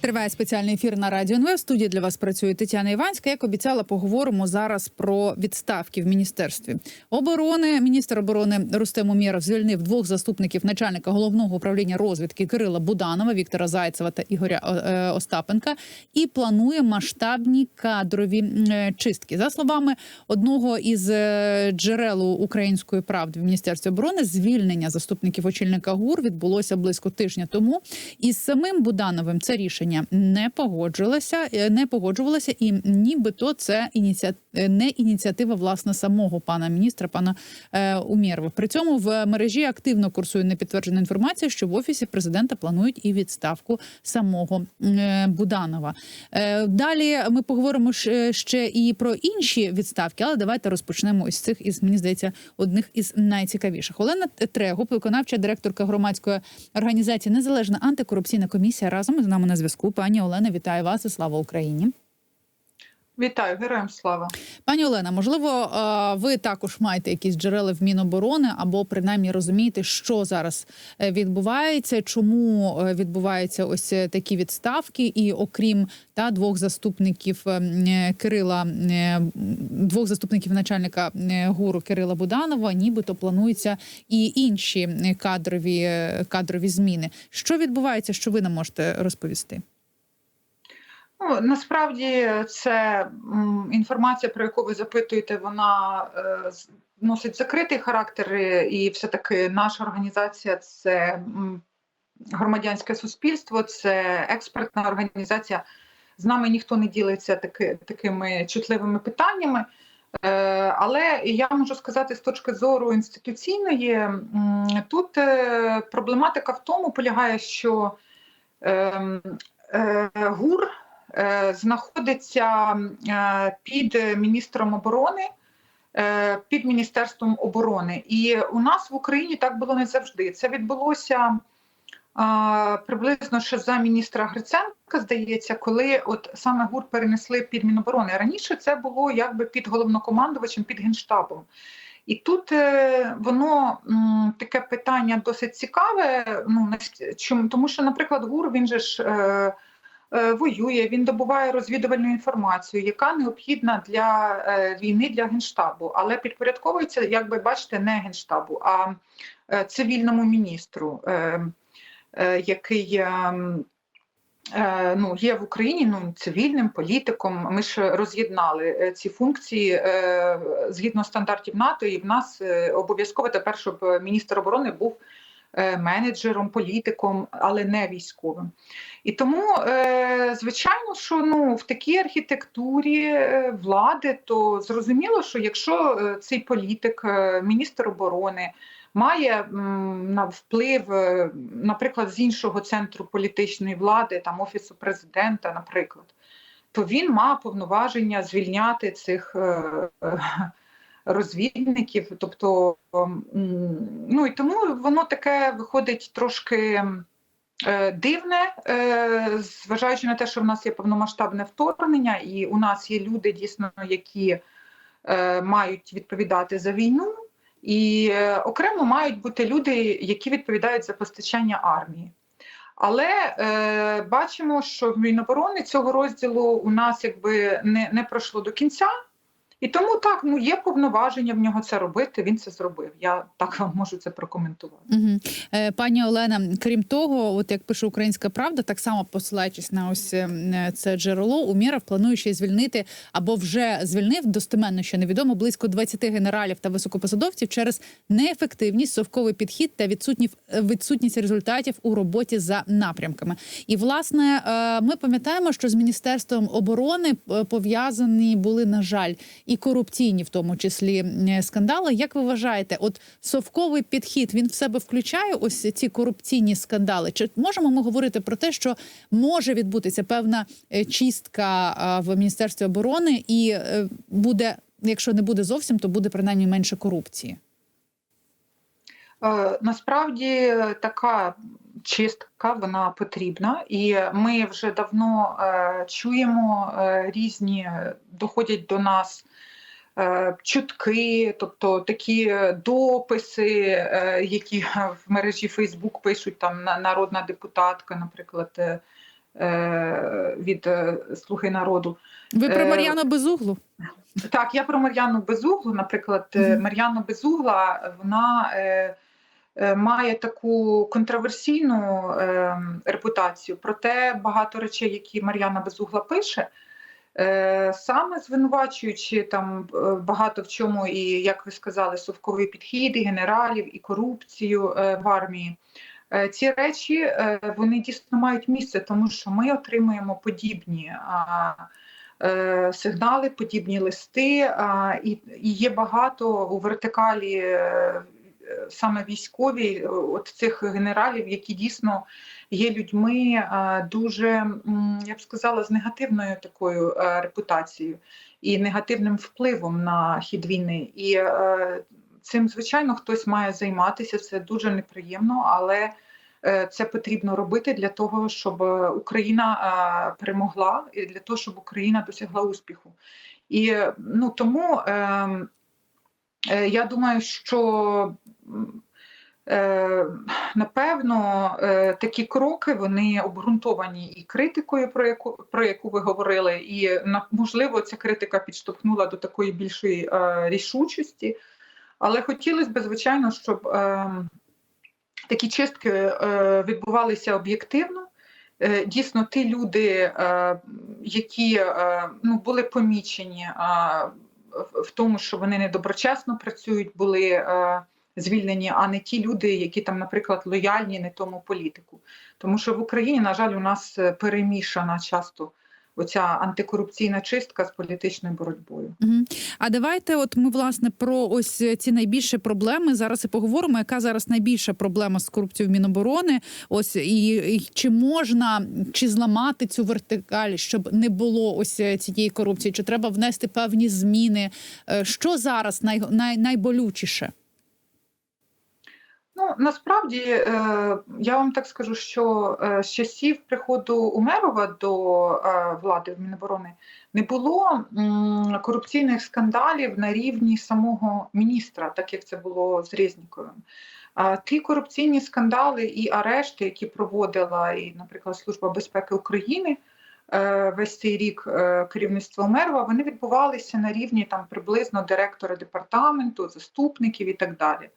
Триває спеціальний ефір на радіо НВ. В студії для вас працює Тетяна Іванська. Як обіцяла, поговоримо зараз про відставки в міністерстві оборони. Міністр оборони Рустем Умєров звільнив двох заступників начальника головного управління розвідки Кирила Буданова, Віктора Зайцева та Ігоря е, Остапенка і планує масштабні кадрові е, чистки. За словами одного із е, джерел української правди в міністерстві оборони, звільнення заступників очільника ГУР відбулося близько тижня тому. І з самим Будановим це рішення не погоджувалося, е, не погоджувалося, і нібито це ініціатива не ініціатива власне самого пана міністра, пана е, Умєрова. При цьому в мережі активно курсує непідтверджена інформація, що в офісі президента планують і відставку самого е, Буданова. Е, далі ми поговоримо ще, ще і про інші відставки, але давайте розпочнемо ось цих із мені здається одних із найцікавіших. Олена Трегуб, виконавча директорка громадської організації Незалежна антикорупційна комісія. Разом з нами на зв'язку. Пані Олена, вітаю вас і слава Україні. Вітаю, героям слава, пані Олена. Можливо, е, ви також маєте якісь джерела в Міноборони або принаймні розумієте, що зараз е, відбувається, чому е, відбуваються ось такі відставки, і окрім та двох заступників Кирила, двох заступників начальника гуру Кирила Буданова, нібито плануються і інші кадрові кадрові зміни. Що відбувається, що ви нам можете розповісти? Ну, Насправді це інформація, про яку ви запитуєте, вона е, носить закритий характер, і все-таки наша організація це громадянське суспільство, це експертна організація. З нами ніхто не ділиться таки, такими чутливими питаннями. Е, але я можу сказати з точки зору інституційної, тут е, проблематика в тому полягає, що ем, ГУР знаходиться е, під міністром оборони, е, під міністерством оборони. І у нас в Україні так було не завжди. Це відбулося приблизно ще за міністра Гриценка, здається, коли от саме ГУР перенесли під Міноборони. Раніше це було якби під головнокомандувачем, під генштабом. І тут воно таке питання досить цікаве. Ну тому, що, наприклад, ГУР він же ж. Е, воює, він добуває розвідувальну інформацію, яка необхідна для е, війни для генштабу, але підпорядковується, як ви бачите, не генштабу, а е, цивільному міністру, який ну, Є в Україні ну, цивільним політиком. Ми ж роз'єднали ці функції згідно стандартів НАТО, і в нас обов'язково тепер, щоб міністр оборони був менеджером, політиком, але не військовим. І тому, е, звичайно, що ну, в такій архітектурі е, влади, то зрозуміло, що якщо цей політик, міністр оборони, має на вплив, наприклад, з іншого центру політичної влади, там офісу президента, наприклад, то він має повноваження звільняти цих розвідників. Тобто, ну і тому воно таке виходить трошки е, дивне, е, зважаючи на те, що в нас є повномасштабне вторгнення, і у нас є люди, дійсно, які е, мають відповідати за війну. І окремо мають бути люди, які відповідають за постачання армії. Але бачимо, що в Міноборони цього розділу у нас якби не не пройшло до кінця. І тому так ну є повноваження в нього це робити. Він це зробив. Я так вам можу це прокоментувати. Угу. Пані Олена, крім того, от як пише Українська Правда, так само посилаючись на ось е, це джерело, Умєров планує ще звільнити або вже звільнив достеменно, що невідомо близько 20 генералів та високопосадовців через неефективність, совковий підхід та відсутність відсутність результатів у роботі за напрямками. І власне ми пам'ятаємо, що з міністерством оборони пов'язані були на жаль і корупційні, в тому числі скандали. Як ви вважаєте, от совковий підхід він в себе включає ось ці корупційні скандали? Чи можемо ми говорити про те, що може відбутися певна е, чистка в міністерстві оборони, і е, буде, якщо не буде зовсім, то буде принаймні менше корупції? Е, насправді така чистка вона потрібна, і ми вже давно чуємо різні доходять до нас Е, чутки, тобто такі дописи, е, які в мережі Фейсбук пишуть там народна депутатка, наприклад, е, е, від е, Слуги народу. Ви про Е, Мар'яну Безуглу? Так, я про Мар'яну Безуглу, наприклад, е, Мгм. Мар'яна Безугла, вона е, е, має таку контроверсійну е, репутацію. Проте багато речей, які Мар'яна Безугла пише, е, саме звинувачуючи там е, багато в чому, і як ви сказали, совковий підхід, і генералів, і корупцію е, в армії. Е, Ці речі е, вони дійсно мають місце, тому що ми отримуємо подібні е, сигнали, подібні листи, і, є багато у вертикалі е, е, саме військові е, от цих генералів, які дійсно є людьми е, дуже, я б сказала, з негативною такою е, репутацією і негативним впливом на хід війни. І цим, звичайно, хтось має займатися. Це дуже неприємно, але це потрібно робити для того, щоб Україна перемогла, і для того, щоб Україна досягла успіху. І ну тому е, е, я думаю, що е, напевно е, такі кроки вони обґрунтовані і критикою, про яку про яку ви говорили, і можливо ця критика підштовхнула до такої більшої е, рішучості. Але хотілося б, звичайно, щоб е, такі чистки е, відбувалися об'єктивно. Е, Дійсно, ті люди, е, які е, ну, були помічені е, в- тому, що вони недоброчесно працюють, були е, звільнені, а не ті люди, які там, наприклад, лояльні не тому політику. Тому що в Україні, на жаль, у нас е, перемішана часто оця антикорупційна чистка з політичною боротьбою. А давайте, от ми власне про ось ці найбільші проблеми зараз і поговоримо. Яка зараз найбільша проблема з корупцією в Міноборони? Ось і, і чи можна чи зламати цю вертикаль, щоб не було ось цієї корупції? Чи треба внести певні зміни? Е, Що зараз най, най, найболючіше? Ну насправді е, я вам так скажу, що е, з часів приходу Умерова до е, влади в Міноборони не було корупційних скандалів на рівні самого міністра, так як це було з Резніковим. Ті корупційні скандали і арешти, які проводила і, наприклад, Служба безпеки України весь цей рік керівництва Умерова, вони відбувалися на рівні там приблизно директора департаменту, заступників і так далі.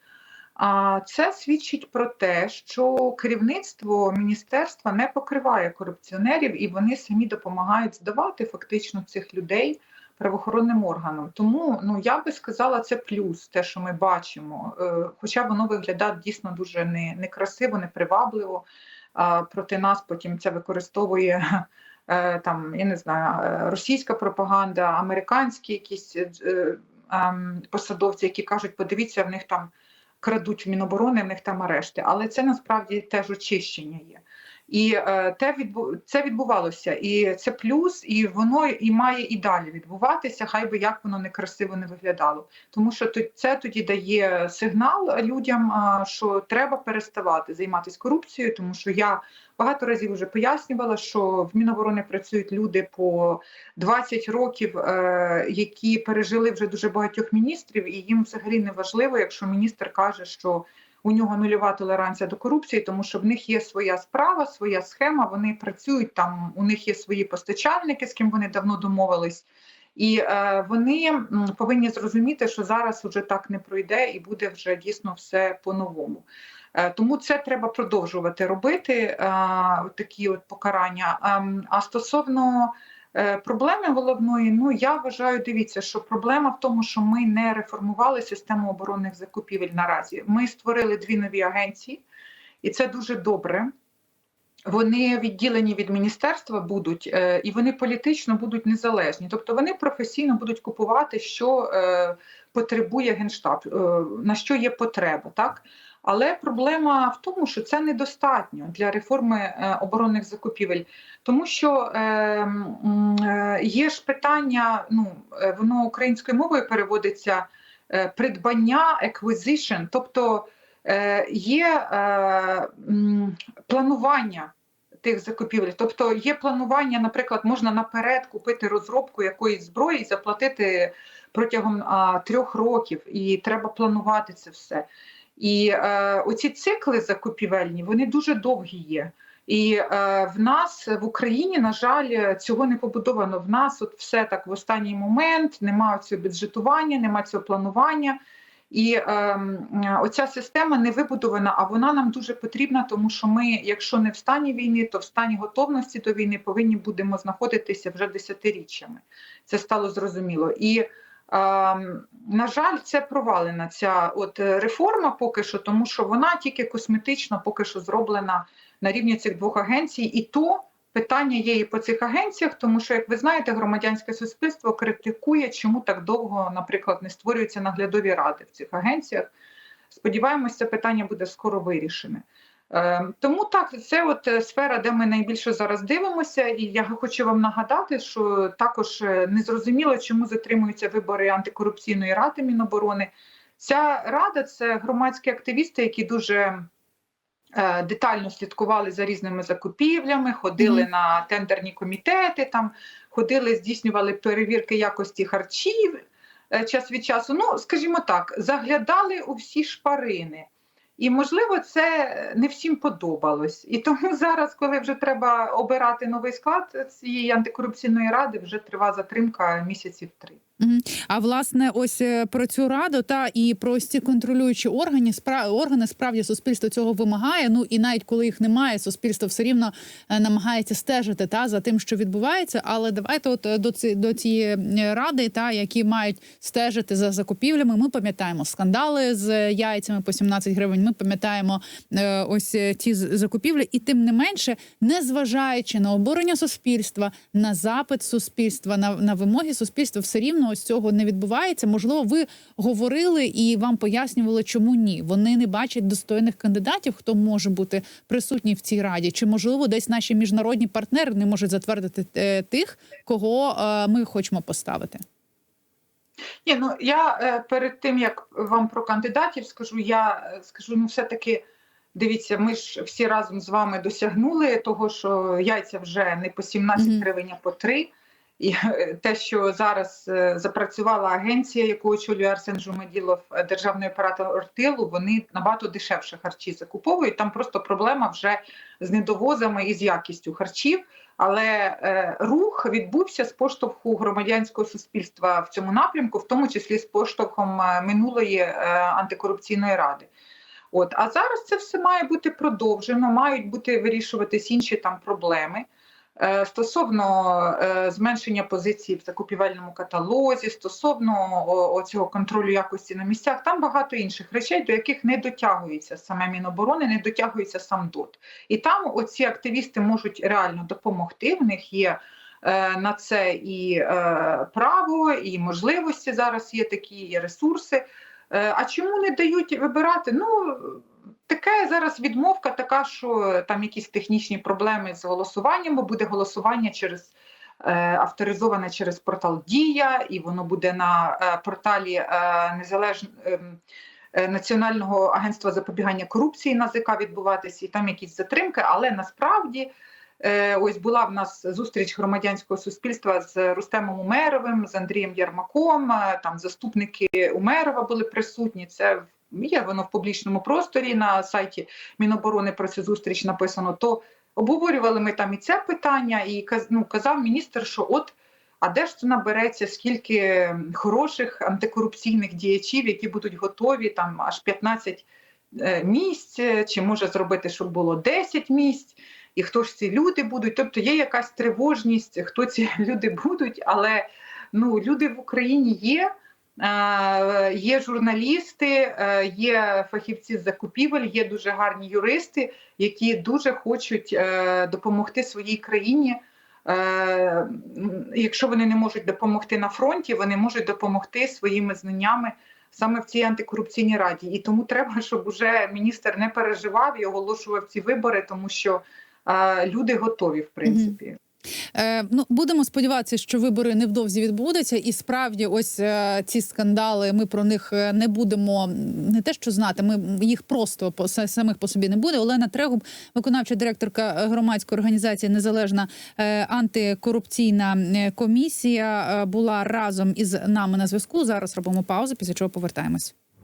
А це свідчить про те, що керівництво міністерства не покриває корупціонерів і вони самі допомагають здавати фактично цих людей правоохоронним органам. Тому ну я би сказала, це плюс, те, що ми бачимо. Е, Хоча воно виглядає дійсно дуже не, некрасиво, непривабливо. Проти нас потім це використовує. е, Там я не знаю, е, російська пропаганда, американські якісь ем, посадовці, які кажуть, подивіться, в них там крадуть в Міноборони, в них там арешти. Але це насправді теж очищення є. І е, те відбу... це відбувалося, і це плюс, і воно і має і далі відбуватися, хай би як воно некрасиво не виглядало. Тому що це тоді дає сигнал людям, що треба переставати займатися корупцією, тому що я багато разів вже пояснювала, що в Міноборони працюють люди по 20 років, е, які пережили вже дуже багатьох міністрів, і їм взагалі не важливо, якщо міністр каже, що у нього нульова толеранція до корупції, тому що в них є своя справа, своя схема. Вони працюють там. У них є свої постачальники, з ким вони давно домовились. І е, вони повинні зрозуміти, що зараз вже так не пройде, і буде вже дійсно все по-новому. Е, Тому це треба продовжувати робити, е, такі от покарання. Ем, А стосовно е, проблеми головної, ну я вважаю, дивіться, що проблема в тому, що ми не реформували систему оборонних закупівель наразі. Ми створили дві нові агенції, і це дуже добре. Вони відділені від міністерства будуть, е, і вони політично будуть незалежні. Тобто вони професійно будуть купувати, що е, потребує генштаб, е, на що є потреба, так. Але проблема в тому, що це недостатньо для реформи е, оборонних закупівель, тому що е, е, є ж питання, ну воно українською мовою переводиться придбання acquisition, тобто є планування тих закупівель. Тобто є планування, наприклад, можна наперед купити розробку якоїсь зброї і заплатити протягом а, трьох років, і треба планувати це все. І е, оці цикли закупівельні вони дуже довгі є. І е, в нас в Україні, на жаль, цього не побудовано. В нас от все так в останній момент, немає цього бюджетування, немає цього планування. І е, оця система не вибудована, а вона нам дуже потрібна, тому що ми, якщо не в стані війни, то в стані готовності до війни повинні будемо знаходитися вже десятиріччями. Це стало зрозуміло. І на жаль, це провалена ця от реформа поки що, тому що вона тільки косметично поки що зроблена на рівні цих двох агенцій, і то питання є і по цих агенціях, тому що, як ви знаєте, громадянське суспільство критикує, чому так довго, наприклад, не створюються наглядові ради в цих агенціях. Сподіваємося, це питання буде скоро вирішене. Е, Тому так, це от е, сфера, де ми найбільше зараз дивимося, і я хочу вам нагадати, що також е, незрозуміло, чому затримуються вибори антикорупційної ради Міноборони. Ця рада це громадські активісти, які дуже е, детально слідкували за різними закупівлями, ходили Мгм. на тендерні комітети, там ходили, здійснювали перевірки якості харчів час від часу. Ну, скажімо так, заглядали у всі шпарини. І можливо, це не всім подобалось. І тому зараз, коли вже треба обирати новий склад цієї антикорупційної ради, вже триває затримка місяців три. А власне, ось е, про цю раду та і про ці контролюючі органи, спра- органи справді суспільство цього вимагає. Ну і навіть коли їх немає, суспільство все рівно е, намагається стежити та за тим, що відбувається. Але давайте, от е, до ці до цієї ради, та які мають стежити за закупівлями. Ми пам'ятаємо скандали з яйцями по 17 гривень. Ми пам'ятаємо ось з- закупівлі, і тим не менше, незважаючи на обурення суспільства, на запит суспільства, на, на вимоги суспільства, все рівно ось цього не відбувається. Можливо, ви говорили і вам пояснювали, чому ні. Вони не бачать достойних кандидатів, хто може бути присутній в цій раді. Чи можливо десь наші міжнародні партнери не можуть затвердити е, тих, кого е, ми хочемо поставити? Ні, ну я е, перед тим як вам про кандидатів скажу, я скажу, ну все-таки дивіться, ми ж всі разом з вами досягнули того, що яйця вже не по 17 гривень, а по 3. І е, те, що зараз е, запрацювала агенція, яку очолює Арсен Жумеділов, е, державний оператор тилу, вони набагато дешевше харчі закуповують. Там просто проблема вже з недовозами і з якістю харчів. Але е, рух відбувся з поштовху громадянського суспільства в цьому напрямку, в тому числі з поштовхом минулої е, антикорупційної ради. От а зараз це все має бути продовжено, мають бути вирішуватись інші там проблеми. Е, Стосовно е, зменшення позицій в закупівельному каталозі, стосовно цього контролю якості на місцях, там багато інших речей, до яких не дотягується саме Міноборони, не дотягується сам ДОТ. І там оці активісти можуть реально допомогти. В них є е, на це і право, і можливості зараз є такі є ресурси. А чому не дають вибирати? Ну Така зараз відмовка, така, що там якісь технічні проблеми з голосуванням, бо буде голосування через е, авторизоване через портал Дія, і воно буде на е, порталі е, незалежно е, е, Національного агентства запобігання корупції НАЗК відбуватися, і там якісь затримки, але насправді. Ось була в нас зустріч громадянського суспільства з Рустемом Умеровим, з Андрієм Ярмаком. Там заступники Умерова були присутні. Це є воно в публічному просторі на сайті Міноборони про цю зустріч написано. То обговорювали ми там і це питання, і ну, казав міністр, що от. А де ж це набереться скільки хороших антикорупційних діячів, які будуть готові там аж 15 е, місць, чи може зробити, щоб було 10 місць, і хто ж ці люди будуть? Тобто є якась тривожність, хто ці люди будуть, але ну, люди в Україні є. Е, Є журналісти, е, є фахівці з закупівель, є дуже гарні юристи, які дуже хочуть е, допомогти своїй країні. Якщо вони не можуть допомогти на фронті, вони можуть допомогти своїми знаннями саме в цій антикорупційній раді. І тому треба, щоб уже міністр не переживав і оголошував ці вибори, тому що люди готові, в принципі. Е, ну будемо сподіватися, що вибори невдовзі відбудуться, і справді, ось е, ці скандали. Ми про них е, не будемо не те, що знати. Ми їх просто по самих по собі не буде. Олена Трегуб, виконавча директорка громадської організації Незалежна е, антикорупційна е, комісія, е, була разом із нами на зв'язку. Зараз робимо паузу, після чого повертаємось.